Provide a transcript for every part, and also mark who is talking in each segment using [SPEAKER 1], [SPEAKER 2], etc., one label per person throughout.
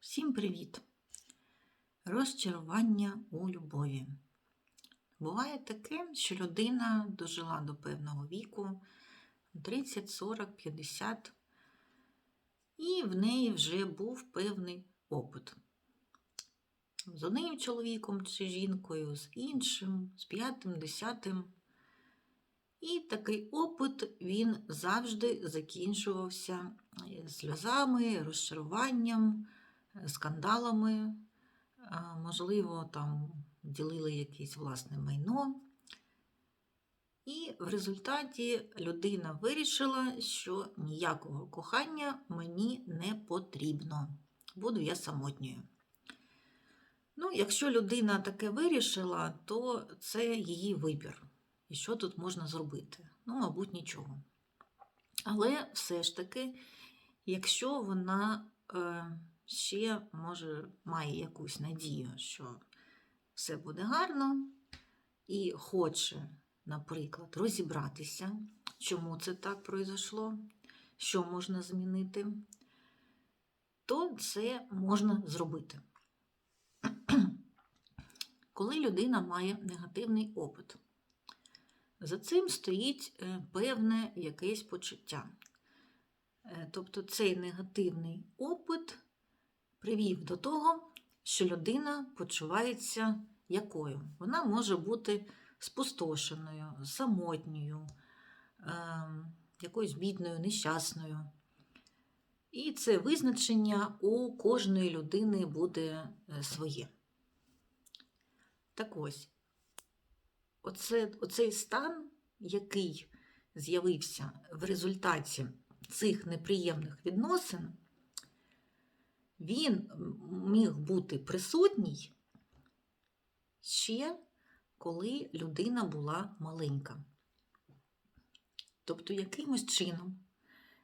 [SPEAKER 1] Всім привіт! Розчарування у любові. Буває таке, що людина дожила до певного віку 30, 40, 50, і в неї вже був певний опит. З одним чоловіком чи жінкою, з іншим, з п'ятим, десятим. І такий опит він завжди закінчувався сльозами, розчаруванням, скандалами, можливо, там ділили якесь власне майно. І в результаті людина вирішила, що ніякого кохання мені не потрібно. Буду я самотньою. Ну, якщо людина таке вирішила, то це її вибір. І що тут можна зробити? Ну, мабуть, нічого. Але все ж таки, якщо вона е, ще може має якусь надію, що все буде гарно, і хоче, наприклад, розібратися, чому це так пройшло, що можна змінити, то це можна зробити. Коли людина має негативний опит, за цим стоїть е, певне якесь почуття. Е, Тобто цей негативний опит привів до того, що людина почувається якою. Вона може бути спустошеною, самотньою, е, якоюсь бідною, нещасною. І це визначення у кожної людини буде своє. Так ось, оце, оцей стан, який з'явився в результаті цих неприємних відносин, він міг бути присутній ще коли людина була маленька. Тобто, якимось чином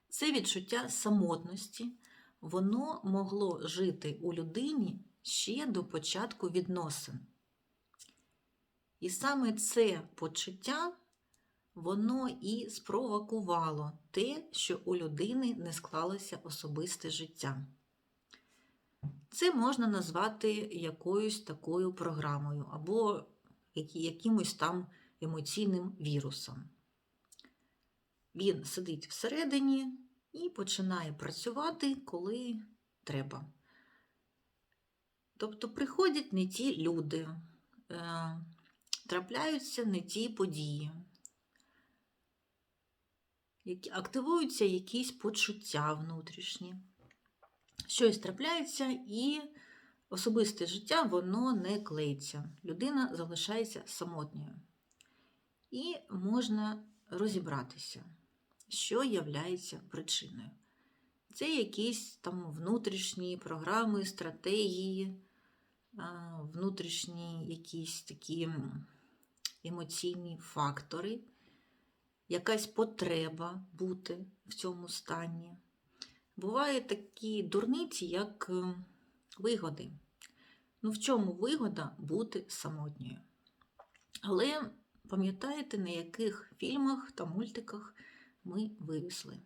[SPEAKER 1] це відчуття самотності, воно могло жити у людині ще до початку відносин. І саме це почуття, воно і спровокувало те, що у людини не склалося особисте життя. Це можна назвати якоюсь такою програмою або якимось там емоційним вірусом. Він сидить всередині і починає працювати, коли треба. Тобто приходять не ті люди, е, трапляються не ті події, активуються якісь почуття внутрішні. Щось трапляється, і особисте життя воно не клеїться. Людина залишається самотньою. І можна розібратися, що являється причиною. Це якісь там внутрішні програми, стратегії, внутрішні якісь такі емоційні фактори, якась потреба бути в цьому стані. Бувають такі дурниці, як вигоди. Ну, в чому вигода бути самотньою? Але пам'ятаєте, на яких фільмах та мультиках ми вивісли?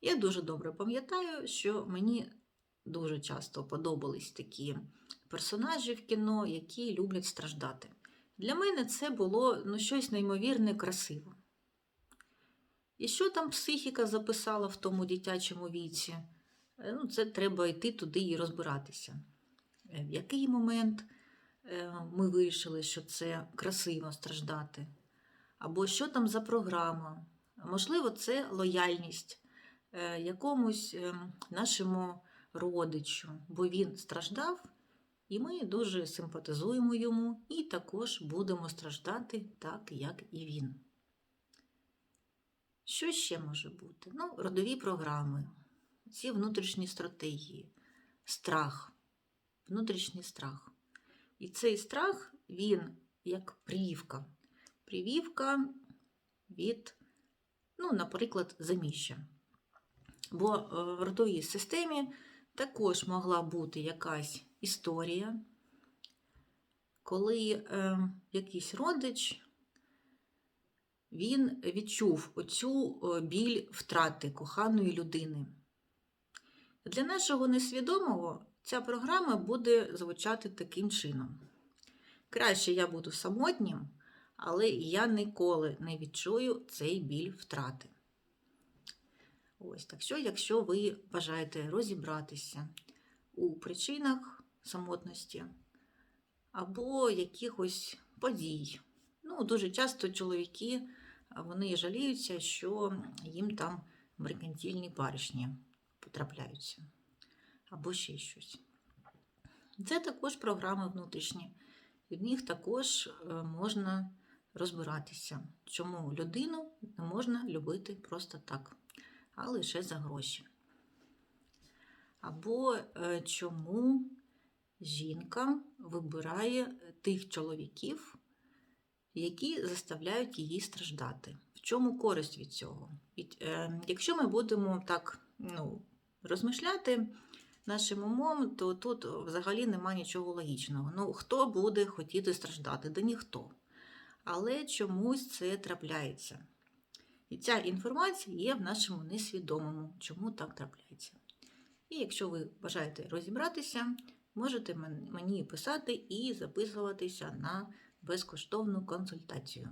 [SPEAKER 1] Я дуже добре пам'ятаю, що мені дуже часто подобались такі персонажі в кіно, які люблять страждати. Для мене це було ну, щось неймовірне красиво. І що там психіка записала в тому дитячому віці? Ну, Це треба йти туди і розбиратися. В який момент ми вирішили, що це красиво страждати? Або що там за програма? Можливо, це лояльність якомусь нашому родичу, бо він страждав, і ми дуже симпатизуємо йому, і також будемо страждати так, як і він. Що ще може бути? Ну, родові програми, ці внутрішні стратегії, страх, внутрішній страх. І цей страх, він як привівка. Привівка від, ну, наприклад, заміща. Бо в родовій системі також могла бути якась історія, коли е, якийсь родич він відчув оцю біль втрати коханої людини. Для нашого несвідомого ця програма буде звучати таким чином. Краще я буду самотнім, але я ніколи не відчую цей біль втрати. Ось так що, якщо ви бажаєте розібратися у причинах самотності або якихось подій. Ну, дуже часто чоловіки вони жаліються, що їм там меркантильні баришні потрапляються або ще щось. Це також програми внутрішні, і в них також е, можна розбиратися, чому людину не можна любити просто так, а лише за гроші. Або е, чому жінка вибирає тих чоловіків, які заставляють її страждати. В чому користь від цього? Е, якщо ми будемо так ну, розмишляти нашим умом, то тут взагалі немає нічого логічного. Ну, хто буде хотіти страждати? Да ніхто. Але чомусь це трапляється. І ця інформація є в нашому несвідомому, чому так трапляється. І якщо ви бажаєте розібратися, можете мені писати і записуватися на безкоштовну консультацію.